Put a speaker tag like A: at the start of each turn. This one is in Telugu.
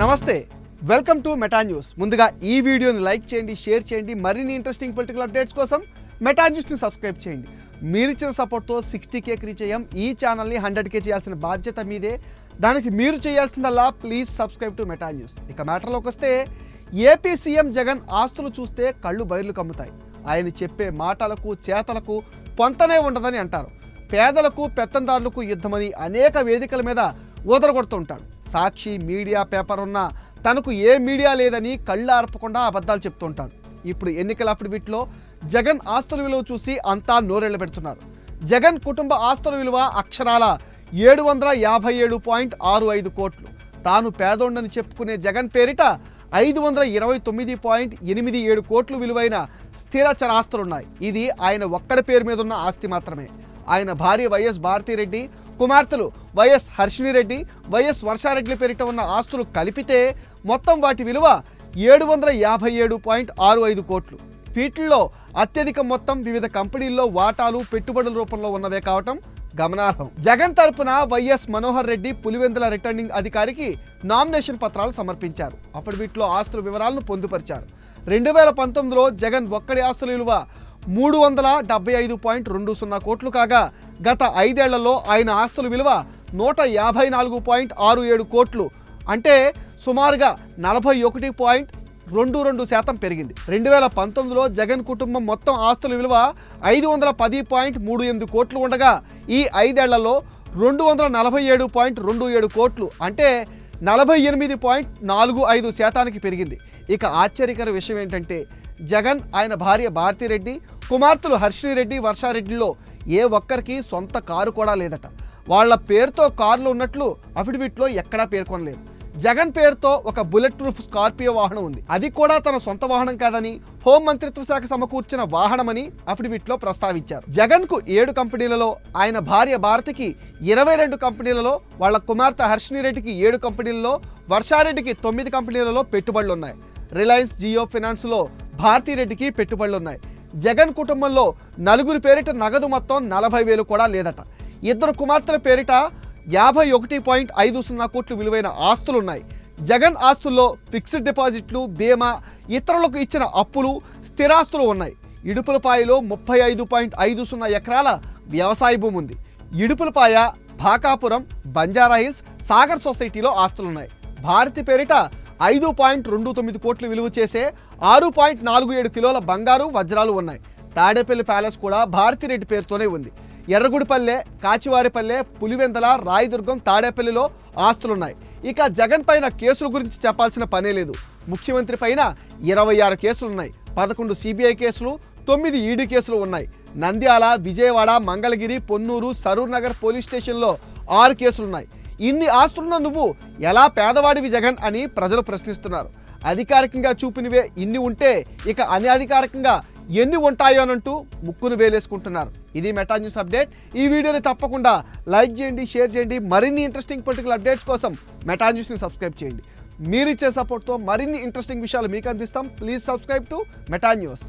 A: నమస్తే వెల్కమ్ టు మెటా న్యూస్. ముందుగా ఈ వీడియోని లైక్ చేయండి షేర్ చేయండి మరిన్ని ఇంట్రెస్టింగ్ పొలిటికల్ అప్డేట్స్ కోసం మెటా న్యూస్ని సబ్స్క్రైబ్ చేయండి. మీరిచ్చిన సపోర్ట్తో సిక్స్టీ కేక్ రీచ్ అయ్యాం. ఈ ఛానల్ని హండ్రెడ్ కే చేయాల్సిన బాధ్యత మీదే. దానికి మీరు చేయాల్సిందల్లా please subscribe to Meta News. ఇక మ్యాటర్లోకి వస్తే ఏపీ సీఎం జగన్ ఆస్తులు చూస్తే కళ్ళు బయర్లు కమ్ముతాయి. ఆయన చెప్పే మాటలకు చేతలకు పొంతనే ఉండదని అంటారు. పేదలకు పెత్తందారులకు యుద్ధమని అనేక వేదికల మీద ఊదరగొడుతుంటాడు. సాక్షి మీడియా పేపర్ ఉన్న తనకు ఏ మీడియా లేదని కళ్ళు ఆర్పకుండా అబద్ధాలు చెప్తుంటాడు. ఇప్పుడు ఎన్నికల అఫిడవిట్లో జగన్ ఆస్తుల విలువ చూసి అంతా నోరెళ్ళ పెడుతున్నారు. జగన్ కుటుంబ ఆస్తుల విలువ అక్షరాల ఏడు వందల యాభై ఏడు పాయింట్ ఆరు ఐదు కోట్లు. తాను పేదోండని చెప్పుకునే జగన్ పేరిట ఐదు వందల ఇరవై తొమ్మిది పాయింట్ ఎనిమిది ఏడు కోట్లు విలువైన స్థిరచర ఆస్తులున్నాయి ఇది ఆయన ఒక్కడి పేరు మీద ఉన్న ఆస్తి మాత్రమే. ఆయన భార్య వైఎస్ భారతిరెడ్డి కుమార్తెలు వైఎస్ హర్షిణిరెడ్డి వైఎస్ వర్షారెడ్డి పేరిట ఉన్న ఆస్తులు కలిపితే మొత్తం వాటి విలువ ఏడు వందల యాభై ఏడు పాయింట్ ఆరు ఐదు కోట్లు. వీటిల్లో అత్యధిక మొత్తం వివిధ కంపెనీల్లో వాటాలు పెట్టుబడుల రూపంలో ఉన్నవే కావటం గమనార్హం. జగన్ తరపున వైఎస్ మనోహర్ రెడ్డి పులివెందుల రిటర్నింగ్ అధికారికి నామినేషన్ పత్రాలు సమర్పించారు. అప్పుడు వీటిలో ఆస్తుల వివరాలను పొందుపరిచారు. రెండు వేల పంతొమ్మిదిలో జగన్ ఒక్కడి ఆస్తుల విలువ మూడు వందల డెబ్బై ఐదు పాయింట్ రెండు సున్నా కోట్లు కాగా గత ఐదేళ్ళలో ఆయన ఆస్తుల విలువ నూట యాభై నాలుగు పాయింట్ ఆరు ఏడు కోట్లు. అంటే సుమారుగా నలభై ఒకటి పాయింట్ రెండు రెండు శాతం పెరిగింది. రెండు వేల పంతొమ్మిదిలో జగన్ కుటుంబం మొత్తం ఆస్తుల విలువ ఐదు వందల పది పాయింట్ మూడు ఎనిమిది కోట్లు ఉండగా ఈ ఐదేళ్ళలో రెండు వందల నలభై ఏడు పాయింట్ రెండు ఏడు కోట్లు అంటే నలభై ఎనిమిది పాయింట్ నాలుగు ఐదు శాతానికి పెరిగింది. ఇక ఆశ్చర్యకర విషయం ఏంటంటే జగన్ ఆయన భార్య భారతిరెడ్డి కుమార్తెలు హర్షిణిరెడ్డి వర్షారెడ్డిలో ఏ ఒక్కరికి సొంత కారు కూడా లేదట. వాళ్ళ పేరుతో కార్లు ఉన్నట్లు అఫిడవిట్లో ఎక్కడా పేర్కొనలేదు. జగన్ పేరుతో ఒక బుల్లెట్ ప్రూఫ్ స్కార్పియో వాహనం ఉంది. అది కూడా తన సొంత వాహనం కాదని హోం మంత్రిత్వ శాఖ సమకూర్చిన వాహనమని అఫిడవిట్లో ప్రస్తావించారు. జగన్కు ఏడు కంపెనీలలో ఆయన భార్య భారతికి ఇరవై రెండు కంపెనీలలో వాళ్ళ కుమార్తె హర్షిణి రెడ్డికి ఏడు కంపెనీలలో వర్షారెడ్డికి తొమ్మిది కంపెనీలలో పెట్టుబడులు ఉన్నాయి రిలయన్స్ జియో ఫినాన్స్లో భారతీరెడ్డికి పెట్టుబడులు ఉన్నాయి జగన్ కుటుంబంలో నలుగురు పేరిట నగదు మొత్తం నలభై వేలు కూడా లేదట. ఇద్దరు కుమార్తెల పేరిట యాభై ఒకటి పాయింట్ ఐదు సున్నా కోట్లు విలువైన ఆస్తులున్నాయి. జగన్ ఆస్తుల్లో ఫిక్స్డ్ డిపాజిట్లు బీమా ఇతరులకు ఇచ్చిన అప్పులు స్థిరాస్తులు ఉన్నాయి. ఇడుపులపాయలో ముప్పై ఐదు పాయింట్ ఐదు సున్నా ఎకరాల వ్యవసాయ భూమి ఉంది. ఇడుపులపాయ భాకాపురం బంజారా హిల్స్ సాగర్ సొసైటీలో ఆస్తులున్నాయి. భారతి పేరిట ఐదు పాయింట్ రెండు తొమ్మిది కోట్లు విలువ చేసే ఆరు పాయింట్ నాలుగు ఏడు కిలోల బంగారు వజ్రాలు ఉన్నాయి. తాడేపల్లి ప్యాలెస్ కూడా భారతిరెడ్డి పేరుతోనే ఉంది. ఎర్రగుడిపల్లె కాచివారిపల్లె పులివెందల రాయదుర్గం తాడేపల్లిలో ఆస్తులున్నాయి. ఇక జగన్ పైన కేసుల గురించి చెప్పాల్సిన పనే లేదు. ముఖ్యమంత్రి పైన ఇరవై ఆరు కేసులున్నాయి. పదకొండు సిబిఐ కేసులు తొమ్మిది ఈడీ కేసులు ఉన్నాయి. నంద్యాల విజయవాడ మంగళగిరి పొన్నూరు సరూర్ నగర్ పోలీస్ స్టేషన్లో ఆరు కేసులున్నాయి. ఇన్ని ఆస్తులున్న నువ్వు ఎలా పేదవాడివి జగన్ అని ప్రజలు ప్రశ్నిస్తున్నారు. అధికారికంగా చూపినవే ఇన్ని ఉంటే ఇక అనధికారికంగా ఎన్ని ఉంటాయో అనంటూ ముక్కును వేలేసుకుంటున్నారు. ఇది మెటా న్యూస్ అప్డేట్. ఈ వీడియోని తప్పకుండా లైక్ చేయండి షేర్ చేయండి. మరిన్ని ఇంట్రెస్టింగ్ పొలిటికల్ అప్డేట్స్ కోసం మెటా న్యూస్ని సబ్స్క్రైబ్ చేయండి. మీరు ఇచ్చే సపోర్ట్తో మరిన్ని ఇంట్రెస్టింగ్ విషయాలు మీకు అందిస్తాం. Please subscribe to Meta News.